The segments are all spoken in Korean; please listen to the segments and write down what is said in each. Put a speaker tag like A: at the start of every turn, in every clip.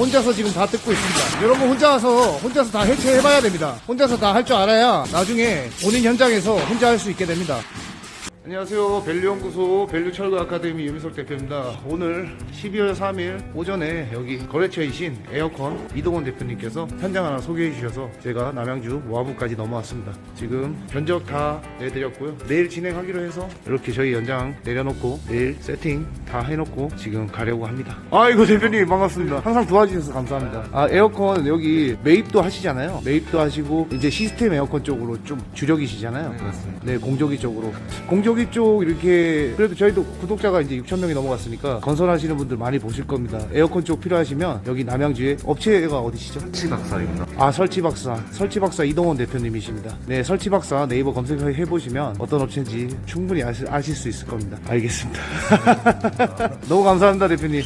A: 혼자서 지금 다 뜯고 있습니다. 여러분 혼자서 혼자서 다 해체해봐야 됩니다. 혼자서 다 할 줄 알아야 나중에 본인 현장에서 혼자 할 수 있게 됩니다. 안녕하세요. 밸류연구소 밸류철거 아카데미 유미석 대표입니다. 오늘 12월 3일 오전에 여기 거래처이신 에어컨 이동원 대표님께서 현장 하나 소개해 주셔서 제가 남양주 모아부까지 넘어왔습니다. 지금 견적 다 내드렸고요. 내일 진행하기로 해서 이렇게 저희 연장 내려놓고 내일 세팅 다 해놓고 지금 가려고 합니다. 아이고 대표님 반갑습니다. 항상 도와주셔서 감사합니다. 아 에어컨 여기 매입도 하시잖아요. 매입도 하시고 이제 시스템 에어컨 쪽으로 좀 주력이시잖아요. 네, 공조기 쪽으로. 공조 기 쪽 이렇게 그래도 저희도 구독자가 이제 6천 명이 넘어갔으니까 건설하시는 분들 많이 보실 겁니다. 에어컨 쪽 필요하시면 여기 남양주에 업체가 어디시죠?
B: 설치박사입니다.
A: 아 설치 박사 설치 박사 이동원 대표님이십니다. 네 설치 박사 네이버 검색해 보시면 어떤 업체인지 충분히 아실, 아실 수 있을 겁니다. 알겠습니다. 너무 감사합니다 대표님.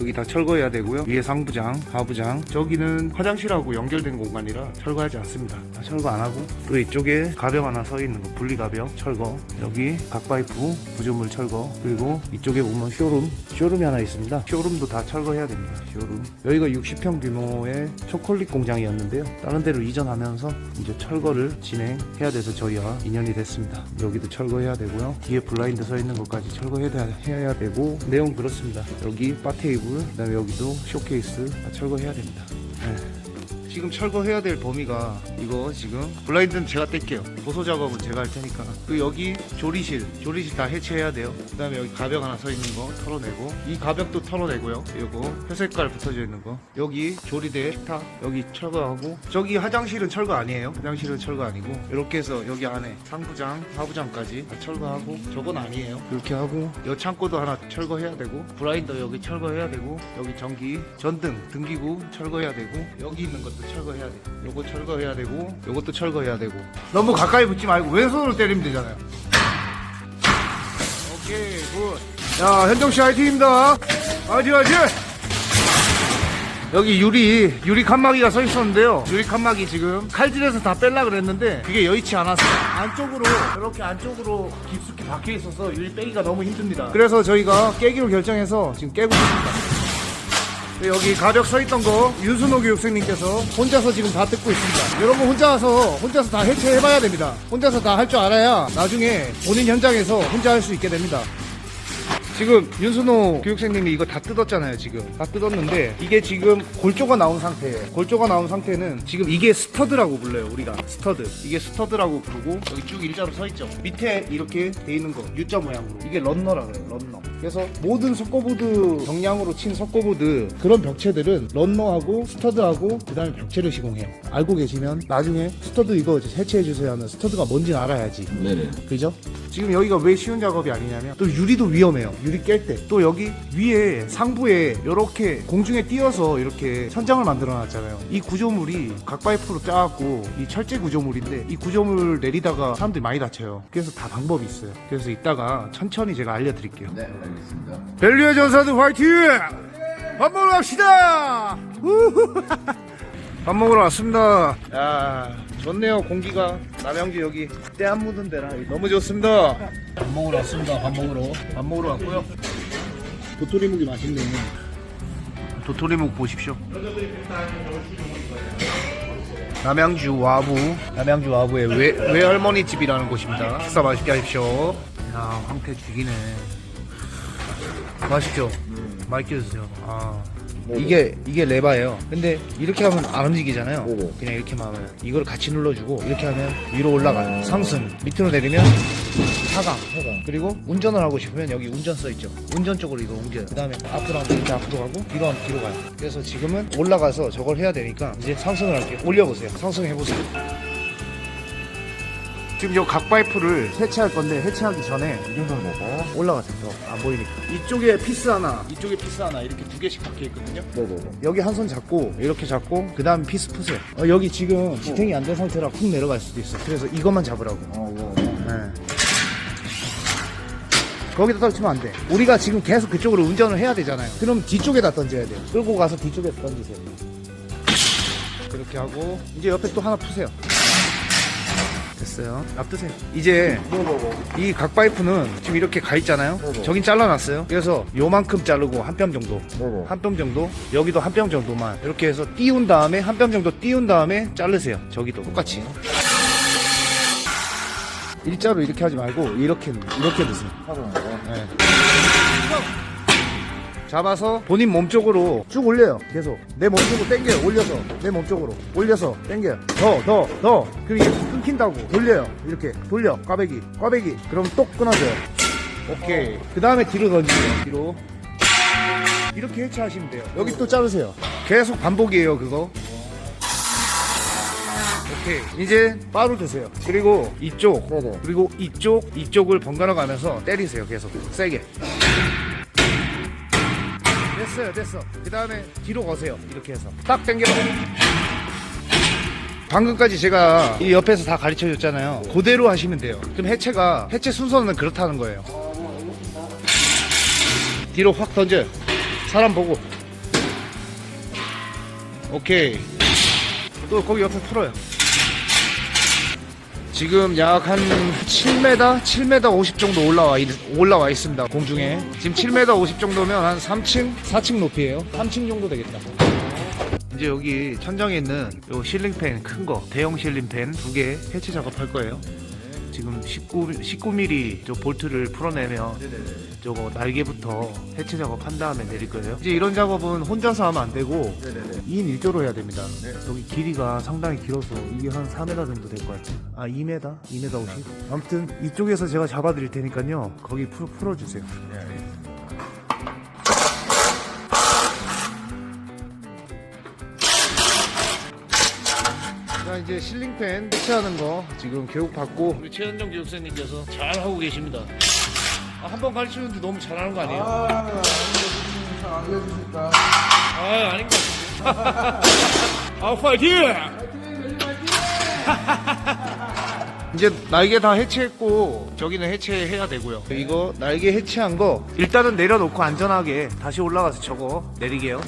A: 여기 다 철거해야 되고요. 위에 상부장, 하부장. 저기는 화장실하고 연결된 공간이라 철거하지 않습니다. 다 철거 안 하고 또 이쪽에 가벽 하나 서 있는 거 분리 가벽 철거. 여기 각파이프 구조물 철거. 그리고 이쪽에 보면 쇼룸, 쇼룸이 하나 있습니다. 쇼룸도 다 철거해야 됩니다. 쇼룸. 여기가 60평 규모의 초콜릿 공장이었는데요. 다른 데로 이전하면서 이제 철거를 진행해야 돼서 저희와 인연이 됐습니다. 여기도 철거해야 되고요. 뒤에 블라인드 서 있는 것까지 철거해야 해야 되고 내용 그렇습니다. 여기 바 테이블, 그다음에 여기도 쇼케이스 다 철거해야 됩니다. 네. 지금 철거해야 될 범위가 이거 지금 블라인드는 제가 뗄게요. 보소 작업은 제가 할 테니까. 그 여기 조리실 조리실 다 해체해야 돼요. 그 다음에 여기 가벽 하나 서 있는 거 털어내고 이 가벽도 털어내고요. 이거 회색깔 붙어져 있는 거. 여기 조리대 식탁 여기 철거하고 저기 화장실은 철거 아니에요. 화장실은 철거 아니고 이렇게 해서 여기 안에 상부장 하부장까지 다 철거하고 저건 아니에요. 이렇게 하고 여 창고도 하나 철거해야 되고 브라인더 여기 철거해야 되고 여기 전기 전등 등기구 철거해야 되고 여기 있는 것도 철거해야 돼. 요거 철거해야 되고 요것도 철거해야 되고. 너무 가까이 붙지 말고 왼손으로 때리면 되잖아요. 오케이 굿 야 현정 씨 화이팅입니다. 화이팅 화이팅! 여기 유리 유리 칸막이가 서 있었는데요. 유리 칸막이 지금 칼질해서 다 뺄라 그랬는데 그게 여의치 않았어요. 안쪽으로 이렇게 안쪽으로 깊숙이 박혀 있어서 유리 빼기가 너무 힘듭니다. 그래서 저희가 깨기로 결정해서 지금 깨고 있습니다. 네, 여기 가벽 서 있던 거 윤순호 교육생님께서 혼자서 지금 다 뜯고 있습니다. 여러분 혼자서 혼자서 다 해체해봐야 됩니다. 혼자서 다 할 줄 알아야 나중에 본인 현장에서 혼자 할 수 있게 됩니다. 지금 윤순호 교육생님이 이거 다 뜯었잖아요 지금. 다 뜯었는데 이게 지금 골조가 나온 상태예요. 골조가 나온 상태는 지금 이게 스터드라고 불러요 우리가. 스터드. 이게 스터드라고 부르고 여기 쭉 일자로 서 있죠. 밑에 이렇게 돼 있는 거 U자 모양으로. 이게 런너라 그래요 런너 그래서 모든 석고보드 경량으로 친 석고보드 그런 벽체들은 런너하고 스터드하고 그 다음에 벽체를 시공해요 알고 계시면 나중에 스터드 이거 해체해 주세요 하면 스터드가 뭔지 알아야지
B: 네네.
A: 그죠? 지금 여기가 왜 쉬운 작업이 아니냐면 또 유리도 위험해요. 유리 깰 때. 또 여기 위에 상부에 이렇게 공중에 띄어서 이렇게 천장을 만들어 놨잖아요. 이 구조물이 각파이프로 짜갖고 이 철제 구조물인데 이 구조물 내리다가 사람들이 많이 다쳐요. 그래서 다 방법이 있어요. 그래서 이따가 천천히 제가 알려드릴게요.
B: 네, 알겠습니다.
A: 벨류의 전사들 화이팅! 밥 먹으러 갑시다! 우후. 밥 먹으러 왔습니다. 야, 좋네요. 공기가 남양주 여기 때 안 묻은 데라 너무 좋습니다. 밥 먹으러 왔습니다. 밥 먹으러. 밥 먹으러 왔고요. 도토리묵이 맛있네. 도토리묵 보십시오. 남양주 와부, 남양주 와부의 외, 외할머니 집이라는 곳입니다. 식사 맛있게 하십시오. 야, 황태 죽이네. 맛있죠? 맛있게 드세요. 아. 이게 이게 레바예요. 근데 이렇게 하면 안 움직이잖아요.
B: 네네.
A: 그냥 이렇게만 하면 이걸 같이 눌러주고 이렇게 하면 위로 올라가요. 상승 밑으로 내리면 하강. 그리고 운전을 하고 싶으면 여기 운전 써 있죠. 운전 쪽으로 이거 옮겨요. 그다음에 앞으로 하면 이렇게 앞으로 가고 뒤로 하면 뒤로 가요. 그래서 지금은 올라가서 저걸 해야 되니까 이제 상승을 할게요. 올려보세요. 상승해 보세요. 지금 요 각파이프를 해체할 건데 해체하기 전에 이 정도는 먹고 올라가세요. 더안 보이니까. 이쪽에 피스 하나, 이쪽에 피스 하나 이렇게 두 개씩 박혀 있거든요.
B: 네네네.
A: 여기 한 손 잡고 이렇게 잡고 그 다음 피스 푸세요. 어, 여기 지금 지탱이 안 된 상태라 훅 내려갈 수도 있어. 그래서 이것만 잡으라고.
B: 어, 네.
A: 네. 거기다 떨치면 안 돼. 우리가 지금 계속 그쪽으로 운전을 해야 되잖아요. 그럼 뒤쪽에다 던져야 돼요. 끌고 가서 뒤쪽에 던지세요. 그렇게 하고 이제 옆에 또 하나 푸세요. 됐어요. 놔두세요. 이제. 이 각 파이프는 지금 이렇게 가 있잖아요.
B: 네네.
A: 저긴 잘라놨어요. 그래서 요만큼 자르고 한 뼘 정도.
B: 네네.
A: 한 뼘 정도. 여기도 한 뼘 정도만. 이렇게 해서 띄운 다음에 한 뼘 정도 띄운 다음에 자르세요. 저기도 똑같이. 일자로 이렇게 하지 말고 이렇게 이렇게
B: 거.
A: 네. 잡아서 본인 몸 쪽으로 쭉 올려요. 계속 내 몸 쪽으로 당겨요. 올려서 내 몸 쪽으로 올려서 당겨요. 더 더 더. 이게 끊긴다고 돌려요. 이렇게 돌려. 꽈배기 꽈배기. 그럼 똑 끊어져요. 오케이. 그 다음에 뒤로 던지세요. 뒤로. 이렇게 해체하시면 돼요. 여기 또 자르세요. 계속 반복이에요. 그거. 오케이. 이제 바로 드세요. 그리고 이쪽,
B: 네네.
A: 그리고 이쪽, 이쪽을 번갈아 가면서 때리세요. 계속 세게. 됐어요, 됐어. 그 다음에 뒤로 거세요. 이렇게 해서 딱 당겨. 방금까지 제가 이 옆에서 다 가르쳐 줬잖아요. 그대로 하시면 돼요. 그럼 해체가 해체 순서는 그렇다는 거예요. 뒤로 확 던져요. 사람 보고. 오케이. 또 거기 옆에 풀어요. 지금 약 한 7m, 7m 50 정도 올라와, 있- 올라와 있습니다. 공중에. 지금 7m 50 정도면 한 3층, 4층 높이에요. 3층 정도 되겠다. 이제 여기 천장에 있는 요 실링팬 큰 거, 대형 실링팬 두 개 해체 작업할 거예요. 지금 19, 19mm 저 볼트를 풀어내면 저거 날개부터 해체 작업한 다음에 내릴 거예요. 이제 이런 작업은 혼자서 하면 안 되고
B: 네네네.
A: 2인 1조로 해야 됩니다.
B: 네.
A: 여기 길이가 상당히 길어서 이게 한 4m 정도 될 것 같아요. 아, 2m? 2m 50? 아무튼 이쪽에서 제가 잡아드릴 테니까요. 거기 풀, 풀어주세요.
B: 네,
A: 자, 이제 실링팬 해체하는 거 지금 교육 받고 우리 최현정 교육사님께서 잘 하고 계십니다. 아, 한번 가르치는데 너무 잘하는 거 아니에요?
B: 아, 잘안 알려주실까?
A: 아, 아닌 것 같은데. 아, 파이팅! 이제 날개 다 해체했고 저기는 해체해야 되고요. 이거 날개 해체한 거 일단은 내려놓고 안전하게 다시 올라가서 저거 내리게요.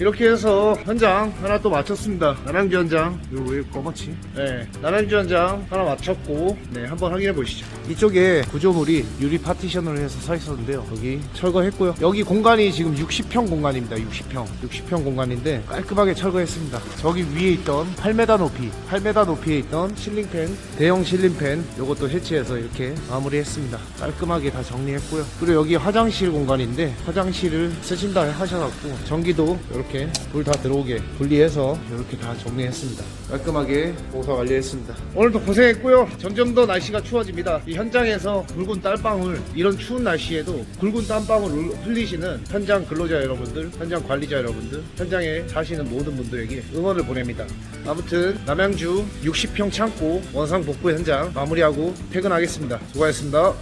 A: 이렇게 해서 현장 하나 또 마쳤습니다. 나랑주 현장. 이거 왜 검었지? 네. 나랑주 현장 하나 마쳤고, 네. 한번 확인해 보시죠. 이쪽에 구조물이 유리 파티션으로 해서 서 있었는데요. 여기 철거했고요. 여기 공간이 지금 60평 공간입니다. 60평. 60평 공간인데 깔끔하게 철거했습니다. 저기 위에 있던 8m 높이, 8m 높이에 있던 실링팬, 대형 실링팬 요것도 해체해서 이렇게 마무리했습니다. 깔끔하게 다 정리했고요. 그리고 여기 화장실 공간인데 화장실을 쓰신다 하셔갖고 전기도 이렇게 불 다 들어오게 분리해서 이렇게 다 정리했습니다. 깔끔하게 공사 완료했습니다. 오늘도 고생했고요. 점점 더 날씨가 추워집니다. 이 현장에서 굵은 땀방울 이런 추운 날씨에도 굵은 땀방울 흘리시는 현장 근로자 여러분들, 현장 관리자 여러분들, 현장에 사시는 모든 분들에게 응원을 보냅니다. 아무튼 남양주 60평 창고 원상 복구 현장 마무리하고 퇴근하겠습니다. 수고하셨습니다.